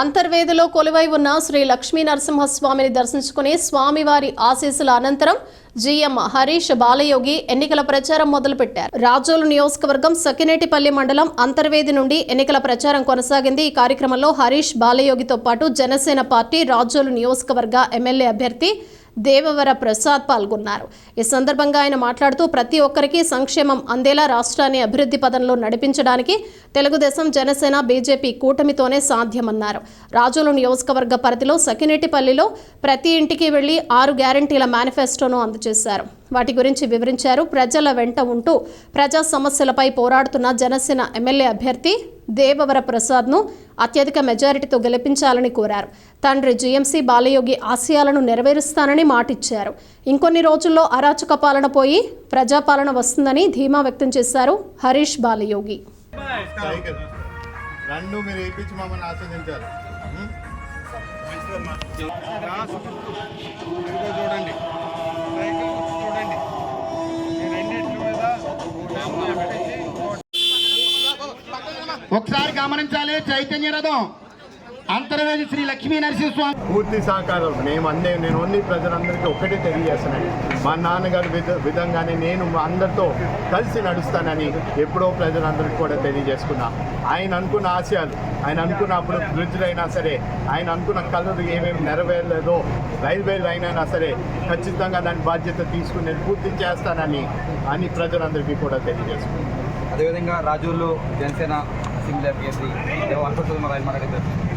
అంతర్వేదిలో కొలువై ఉన్న శ్రీ లక్ష్మీ నరసింహస్వామిని దర్శించుకుని స్వామివారి ఆశీస్సుల అనంతరం జీఎం హరీష్ బాలయోగి ఎన్నికల ప్రచారం మొదలుపెట్టారు. రాజోలు నియోజకవర్గం సకినేటిపల్లి మండలం అంతర్వేది నుండి ఎన్నికల ప్రచారం కొనసాగింది. ఈ కార్యక్రమంలో హరీష్ బాలయోగితో పాటు జనసేన పార్టీ రాజోలు నియోజకవర్గ ఎమ్మెల్యే అభ్యర్థి దేవవర ప్రసాద్ పాల్గొన్నారు. ఈ సందర్భంగా ఆయన మాట్లాడుతూ ప్రతి ఒక్కరికి సంక్షేమం అందేలా రాష్ట్రాన్ని అభివృద్ధి పదంలో నడిపించడానికి తెలుగుదేశం జనసేన బీజేపీ కూటమితోనే సాధ్యమన్నారు. రాజోలు నియోజకవర్గ పరిధిలో సకినేటిపల్లిలో ప్రతి ఇంటికి వెళ్ళి ఆరు గ్యారంటీల మేనిఫెస్టోను అందజేశారు. వాటి గురించి వివరించారు. ప్రజల వెంట ఉంటూ ప్రజా సమస్యలపై పోరాడుతున్న జనసేన ఎమ్మెల్యే అభ్యర్థి దేవవర ప్రసాద్ను అత్యధిక మెజారిటీతో గెలిపించాలని కోరారు. తండ్రి జీఎంసీ బాలయోగి ఆశయాలను నెరవేరుస్తానని మాటిచ్చారు. ఇంకొన్ని రోజుల్లో అరాచక పాలన పోయి ప్రజాపాలన వస్తుందని ధీమా వ్యక్తం చేశారు హరీష్ బాలయోగి. రెండు మీరు వేయించి మమ్మల్ని ఆస్వాదించారు. చూడండి. ఒకసారి గమనించాలి. చైతన్య రథం. అంతర్వేది శ్రీ లక్ష్మీ నరసింహస్వామి. పూర్తి సహకారం మేము అన్నీ నేను ఓన్లీ ప్రజలందరికీ ఒకటే తెలియజేస్తున్నాను. మా నాన్నగారి విధ విధంగానే నేను మా అందరితో కలిసి నడుస్తానని ఎప్పుడో ప్రజలందరికీ కూడా తెలియజేసుకున్నా. ఆయన అనుకున్న ఆశయాలు ఆయన అనుకున్నప్పుడు బ్రిడ్జ్లైనా సరే ఆయన అనుకున్న కళలు ఏమేమి నెరవేరలేదో రైల్వే లైన్ అయినా సరే ఖచ్చితంగా దాని బాధ్యత తీసుకుని నేను పూర్తి చేస్తానని అని ప్రజలందరికీ కూడా తెలియజేసుకున్నాను అదేవిధంగా రాజూర్లో జనసేన సింగిల్ అభ్యర్థి దేవ అంతర్వేది రైలు మాట్లాడే